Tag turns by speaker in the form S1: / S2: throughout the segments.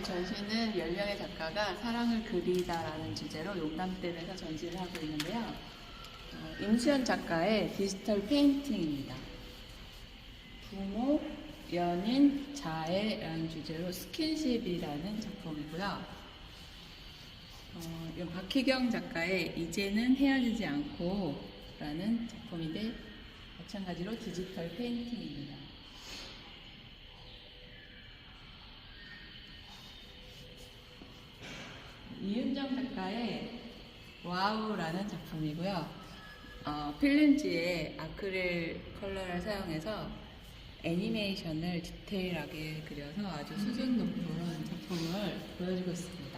S1: 오늘 전시는 10명의 작가가 사랑을 그리다라는 주제로 용담댐에서 전시를 하고 있는데요. 어, 임수연 작가의 디지털 페인팅입니다. 부모, 연인, 자애라는 주제로 스킨십이라는 작품이고요. 어, 박희경 작가의 이제는 헤어지지 않고 라는 작품인데 마찬가지로 디지털 페인팅입니다. 윤정 작가의 와우라는 작품이고요. 어, 필름지에 아크릴 컬러를 사용해서 애니메이션을 디테일하게 그려서 아주 수준 높은 작품을 보여주고 있습니다.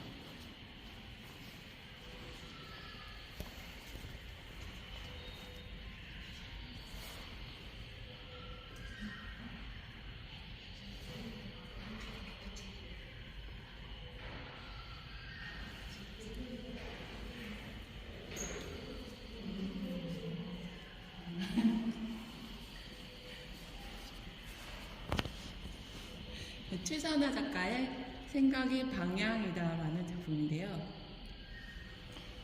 S1: 최선화 작가의 생각이 방향이다라는 작품인데요.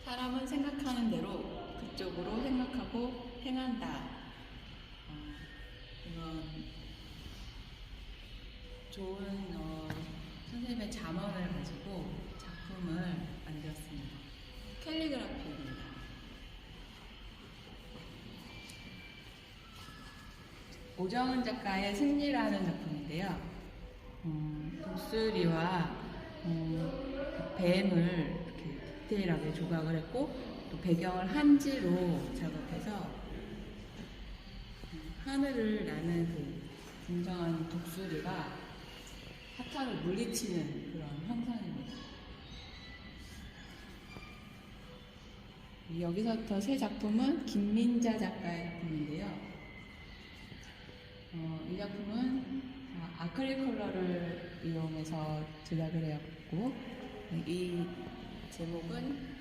S1: 사람은 생각하는 대로 그쪽으로 생각하고 행한다. 어, 이런 좋은 어, 선생님의 잠언을 가지고 작품을 만들었습니다. 캘리그라피입니다. 오정은 작가의 승리라는 작품인데요. 음, 독수리와 음, 뱀을 이렇게 디테일하게 조각을 했고 또 배경을 한지로 작업해서 음, 하늘을 나는 그 진정한 독수리가 사탕을 물리치는 그런 형상입니다. 여기서부터 새 작품은 김민자 작가의 작품인데요. 어, 이 작품은 어, 아크릴 컬러를 이용해서 제작을 해왔고 이 제목은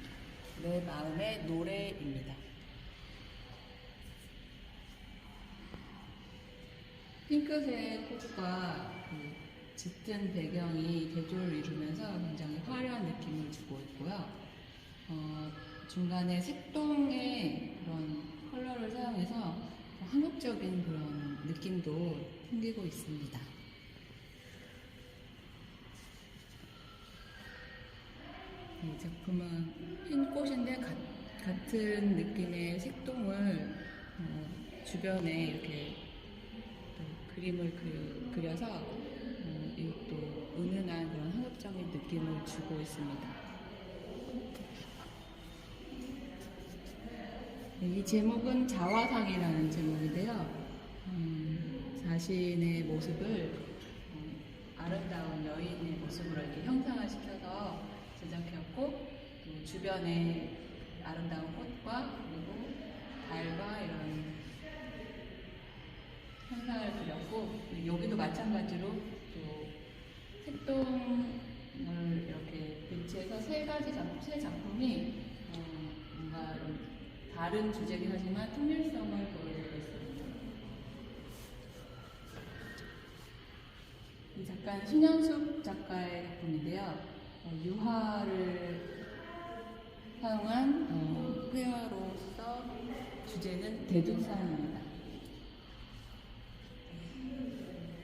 S1: 내 마음의 노래입니다. 핑크색 꽃과 그 짙은 배경이 대조를 이루면서 굉장히 화려한 느낌을 주고 있고요. 어, 중간에 색동의 그런 컬러를 사용해서 한국적인 그런 느낌도 풍기고 있습니다. 이 작품은 흰 꽃인데 가- 같은 느낌의 색동을 어, 주변에 이렇게 또 그림을 그, 그려서 어, 이것도 은은한 그런 한국적인 느낌을 주고 있습니다. 네, 이 제목은 자화상이라는 제목인데요. 음, 자신의 모습을 음, 아름다운 여인의 모습으로 이렇게 형상화 시켜서 제작해왔고 또 주변에 아름다운 꽃과 그리고 달과 이런 형상을 그렸고 여기도 마찬가지로 또 색동을 이렇게 배치해서 세 가지 작품, 세 작품이 어, 뭔가 다른 주제긴 하지만 통일성을 보여주고 있습니다. 이 작가는 신현숙 작가의 작품인데요. 어, 유화를 사용한 어, 회화로서 주제는 대둔산입니다.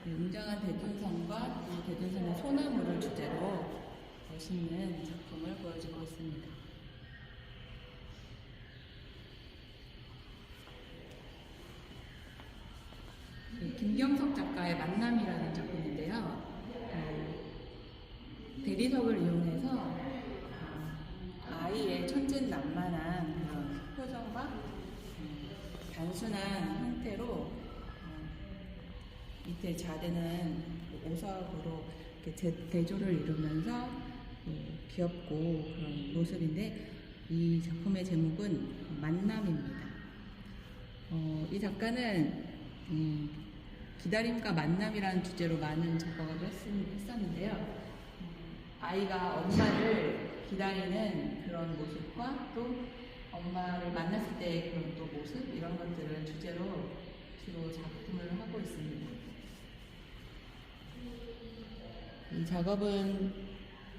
S1: 그 웅장한 대둔산과 이 대둔산의 소나무를 주제로 멋있는 작품을 보여주고 있습니다. 그 김경석 작가의 만남이라는 작품인데요. 어, 대리석을 이용해서 어, 아이의 천진난만한 그런 표정과 음, 단순한 형태로 어, 밑에 자대는 오석으로 대조를 이루면서 어, 귀엽고 그런 모습인데 이 작품의 제목은 만남입니다. 어, 이 작가는 음, 기다림과 만남이라는 주제로 많은 작업을 했, 했었는데요. 아이가 엄마를 기다리는 그런 모습과 또 엄마를 만났을 때의 그런 또 모습 이런 것들을 주제로 주로 작품을 하고 있습니다. 이 작업은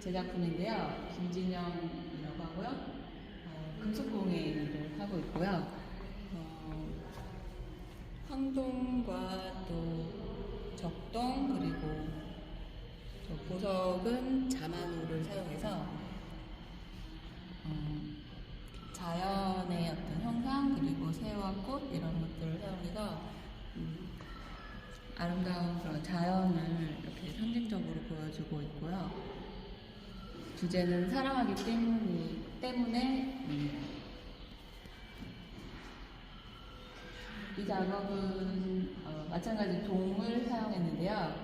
S1: 제 작품인데요. 김진영이라고 하고요. 어, 금속공예 일을 하고 있고요. 어, 황동과 또 적동 그리고 저 보석은 자만우를 사용해서 어, 자연의 어떤 형상 그리고 새와 꽃 이런 것들을 사용해서 음, 아름다운 그런 자연을 이렇게 상징적으로 보여주고 있고요. 주제는 사랑하기 때문이, 때문에 음, 이 작업은 어, 마찬가지 동을 사용했는데요.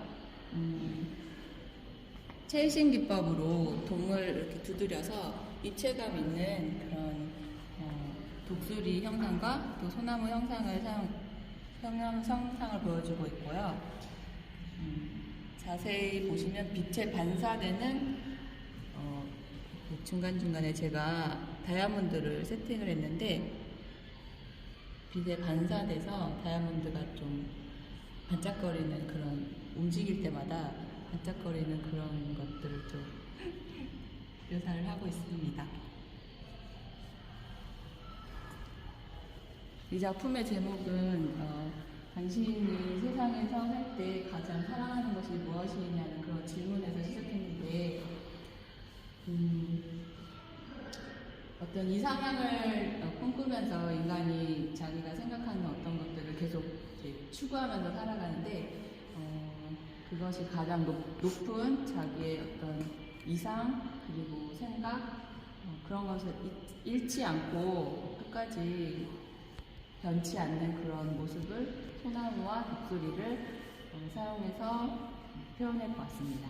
S1: 음, 최신 기법으로 동을 이렇게 두드려서 입체감 있는 그런 어, 독수리 형상과 또 소나무 형상을 사용, 형- 형상을 보여주고 있고요. 음, 자세히 보시면 빛에 반사되는 어, 그 중간중간에 제가 다이아몬드를 세팅을 했는데 빛에 반사돼서 다이아몬드가 좀 반짝거리는 그런 움직일 때마다 반짝거리는 그런 것들을 좀 묘사를 하고 있습니다. 이 작품의 제목은 어, 당신이 세상에서 살 때 가장 사랑하는 것이 무엇이냐는 그런 질문에서 시작했는데 음, 어떤 이상향을 어, 꿈꾸면서 인간이 자기가 생각하는 어떤 것들을 계속 추구하면서 살아가는데 어, 그것이 가장 높, 높은 자기의 어떤 이상 그리고 생각 어, 그런 것을 잊- 잃지 않고 끝까지 변치 않는 그런 모습을 소나무와 독수리를 어, 사용해서 표현해 보았습니다.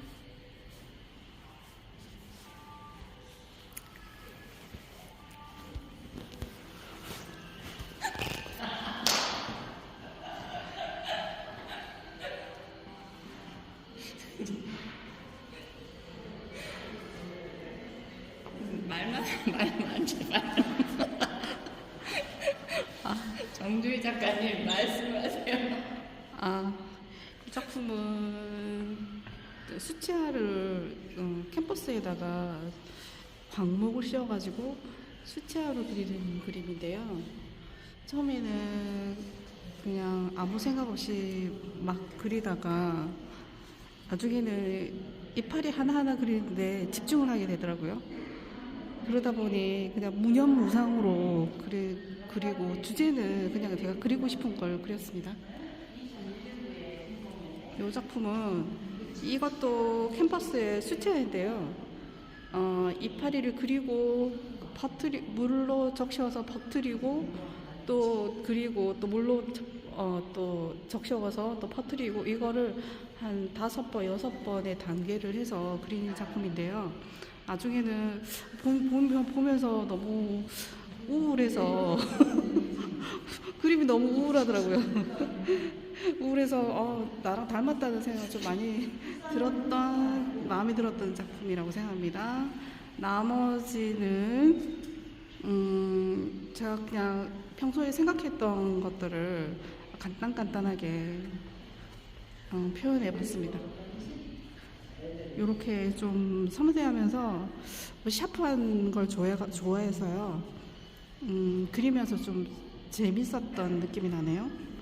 S1: 말만 말만 제발. 정주희 작가님 말씀하세요.
S2: 아, 이 작품은 음, 캠퍼스에다가 광목을 씌워가지고 수채화로 그리는 그림인데요. 처음에는 그냥 아무 생각 없이 막 그리다가 나중에는 이파리 하나하나 그리는데 집중을 하게 되더라고요. 그러다 보니 그냥 무념무상으로 그리, 그리고 주제는 그냥 제가 그리고 싶은 걸 그렸습니다. 이 작품은 이것도 캠퍼스의 수채화인데요. 어, 이파리를 그리고 버트리, 물로 적셔서 버트리고 또 그리고 또 물로 적- 어, 또 적셔서 또 퍼트리고 이거를 한 다섯 번 여섯 번의 단계를 해서 그리는 작품인데요. 나중에는 보- 보면- 보면서 너무 우울해서 그림이 너무 우울하더라고요. 우울해서 어, 나랑 닮았다는 생각 좀 많이 들었던 마음에 들었던 작품이라고 생각합니다. 나머지는 음, 제가 그냥 평소에 생각했던 것들을 간단간단하게 어, 표현해 봤습니다. 이렇게 좀 섬세하면서 뭐 샤프한 걸 좋아해, 좋아해서요. 음, 그리면서 좀 재밌었던 느낌이 나네요.